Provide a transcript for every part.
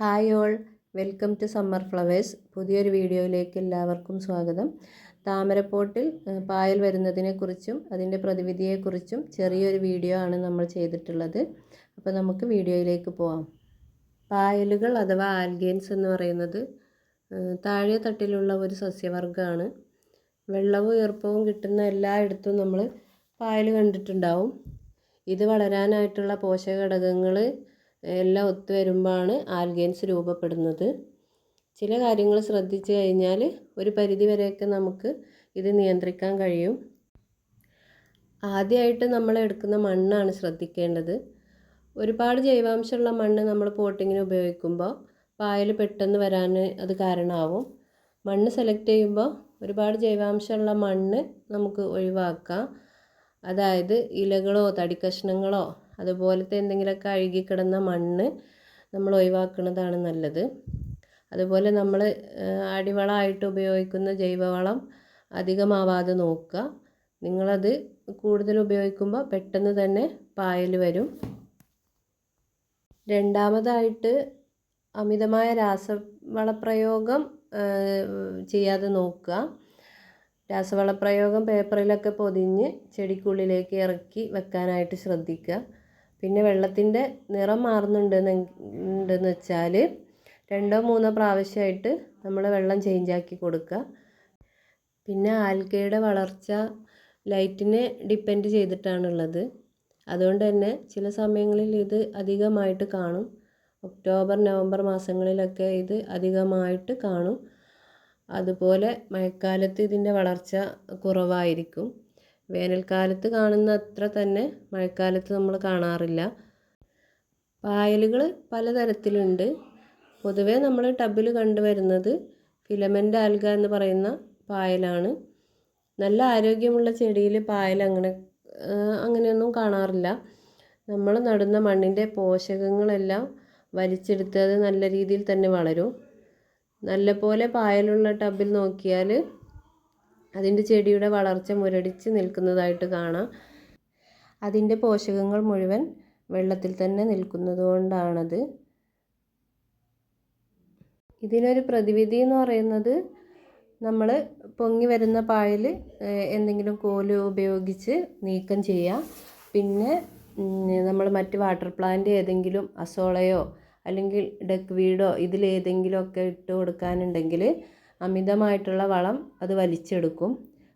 Hi all welcome to summer flowers. പുതിയൊരു വീഡിയോയിലേക്ക് എല്ലാവർക്കും സ്വാഗതം. താമരപ്പോട്ടിൽ പായൽ വരുന്നതിനെക്കുറിച്ചും അതിന്റെ പ്രതിവിധിയെക്കുറിച്ചും ചെറിയൊരു വീഡിയോ ആണ് നമ്മൾ ചെയ്തിട്ടുള്ളത്. അപ്പോൾ നമുക്ക് വീഡിയോയിലേക്ക് പോവാം. പായലുകൾ അഥവാ ആൽഗെയിൻസ് എന്ന് പറയുന്നത് താഴെ തട്ടിലുള്ള ഒരു സസ്യവർഗമാണ്. വെള്ളവും ഈർപ്പവും കിട്ടുന്ന എല്ലായിടത്തും നമ്മൾ പായൽ കണ്ടിട്ടുണ്ടാവും. ഇത് വളരാനായിട്ടുള്ള പോഷകഘടകങ്ങൾ എല്ലാം ഒത്തു വരുമ്പോഴാണ് ആൽഗെയിൻസ് രൂപപ്പെടുന്നത്. ചില കാര്യങ്ങൾ ശ്രദ്ധിച്ചു കഴിഞ്ഞാൽ ഒരു പരിധി വരെയൊക്കെ നമുക്ക് ഇത് നിയന്ത്രിക്കാൻ കഴിയും. ആദ്യമായിട്ട് നമ്മൾ എടുക്കുന്ന മണ്ണാണ് ശ്രദ്ധിക്കേണ്ടത്. ഒരുപാട് ജൈവാംശമുള്ള മണ്ണ് നമ്മൾ പോട്ടിങ്ങിന് ഉപയോഗിക്കുമ്പോൾ പായൽ പെട്ടെന്ന് വരാൻ അത് കാരണമാവും. മണ്ണ് സെലക്ട് ചെയ്യുമ്പോൾ ഒരുപാട് ജൈവാംശമുള്ള മണ്ണ് നമുക്ക് ഒഴിവാക്കാം. അതായത് ഇലകളോ തടിക്കഷ്ണങ്ങളോ അതുപോലത്തെ എന്തെങ്കിലുമൊക്കെ അഴുകിക്കിടന്ന മണ്ണ് നമ്മൾ ഒഴിവാക്കുന്നതാണ് നല്ലത്. അതുപോലെ നമ്മൾ അടിവളമായിട്ട് ഉപയോഗിക്കുന്ന ജൈവവളം അധികമാവാതെ നോക്കുക. നിങ്ങളത് കൂടുതൽ ഉപയോഗിക്കുമ്പോൾ പെട്ടെന്ന് തന്നെ പായൽ വരും. രണ്ടാമതായിട്ട് അമിതമായ രാസവളപ്രയോഗം ചെയ്യാതെ നോക്കുക. രാസവളപ്രയോഗം പേപ്പറിലൊക്കെ പൊതിഞ്ഞ് ചെടിക്കുള്ളിലേക്ക് ഇറക്കി വെക്കാനായിട്ട് ശ്രദ്ധിക്കുക. പിന്നെ വെള്ളത്തിന്റെ നിറം മാറുന്നുണ്ടെന്ന് വെച്ചാൽ രണ്ടോ മൂന്നോ പ്രാവശ്യമായിട്ട് നമ്മൾ വെള്ളം ചേഞ്ച് ആക്കി കൊടുക്കുക. പിന്നെ ആൽക്കയുടെ വളർച്ച ലൈറ്റിനെ ഡിപ്പെൻഡ് ചെയ്തിട്ടാണുള്ളത്. അതുകൊണ്ട് തന്നെ ചില സമയങ്ങളിൽ ഇത് അധികമായിട്ട് കാണും. ഒക്ടോബർ നവംബർ മാസങ്ങളിലൊക്കെ ഇത് അധികമായിട്ട് കാണും. അതുപോലെ മഴക്കാലത്ത് ഇതിന്റെ വളർച്ച കുറവായിരിക്കും. വേനൽക്കാലത്ത് കാണുന്ന അത്ര തന്നെ മഴക്കാലത്ത് നമ്മൾ കാണാറില്ല. പായലുകൾ പലതരത്തിലുണ്ട്. പൊതുവേ നമ്മൾ ടബിൽ കണ്ടുവരുന്നത് ഫിലമെന്റ് ആൽഗ എന്ന് പറയുന്ന പായലാണ്. നല്ല ആരോഗ്യമുള്ള ചെടിയിൽ പായൽ അങ്ങനെ അങ്ങനെയൊന്നും കാണാറില്ല. നമ്മൾ നടുന്ന മണ്ണിന്റെ പോഷകങ്ങളെല്ലാം വലിച്ചെടുത്ത് അത് നല്ല രീതിയിൽ തന്നെ വളരും. നല്ലപോലെ പായലുള്ള ടബിൽ നോക്കിയാൽ അതിന്റെ ചെടിയുടെ വളർച്ച മുരടിച്ച് നിൽക്കുന്നതായിട്ട് കാണാം. അതിന്റെ പോഷകങ്ങൾ മുഴുവൻ വെള്ളത്തിൽ തന്നെ നിൽക്കുന്നത് കൊണ്ടാണത് ഇതിനൊരു പ്രതിവിധി എന്ന് പറയുന്നത് നമ്മൾ പൊങ്ങി വരുന്ന പായൽ എന്തെങ്കിലും കോൽ ഉപയോഗിച്ച് നീക്കം ചെയ്യുക. പിന്നെ നമ്മൾ മറ്റ് വാട്ടർ പ്ലാന്റ് ഏതെങ്കിലും അസോളയോ അല്ലെങ്കിൽ ഡക്ക് വീടോ ഇതിലേതെങ്കിലുമൊക്കെ ഇട്ട് കൊടുക്കാനുണ്ടെങ്കിൽ അമിതമായിട്ടുള്ള വളം അത് വലിച്ചെടുക്കും.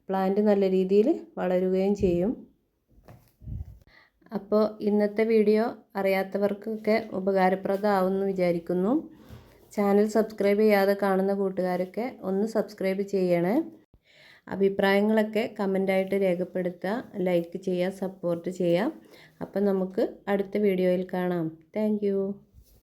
പ്ലാന്റ് നല്ല രീതിയിൽ വളരുകയും ചെയ്യും. അപ്പോൾ ഇന്നത്തെ വീഡിയോ അറിയാത്തവർക്കൊക്കെ ഉപകാരപ്രദമാവുമെന്ന് വിചാരിക്കുന്നു. ചാനൽ സബ്സ്ക്രൈബ് ചെയ്യാതെ കാണുന്ന കൂട്ടുകാരൊക്കെ ഒന്ന് സബ്സ്ക്രൈബ് ചെയ്യണേ. അഭിപ്രായങ്ങളൊക്കെ കമന്റായിട്ട് രേഖപ്പെടുത്തുക ലൈക്ക് ചെയ്യുക സപ്പോർട്ട് ചെയ്യുക. അപ്പം നമുക്ക് അടുത്ത വീഡിയോയിൽ കാണാം. താങ്ക്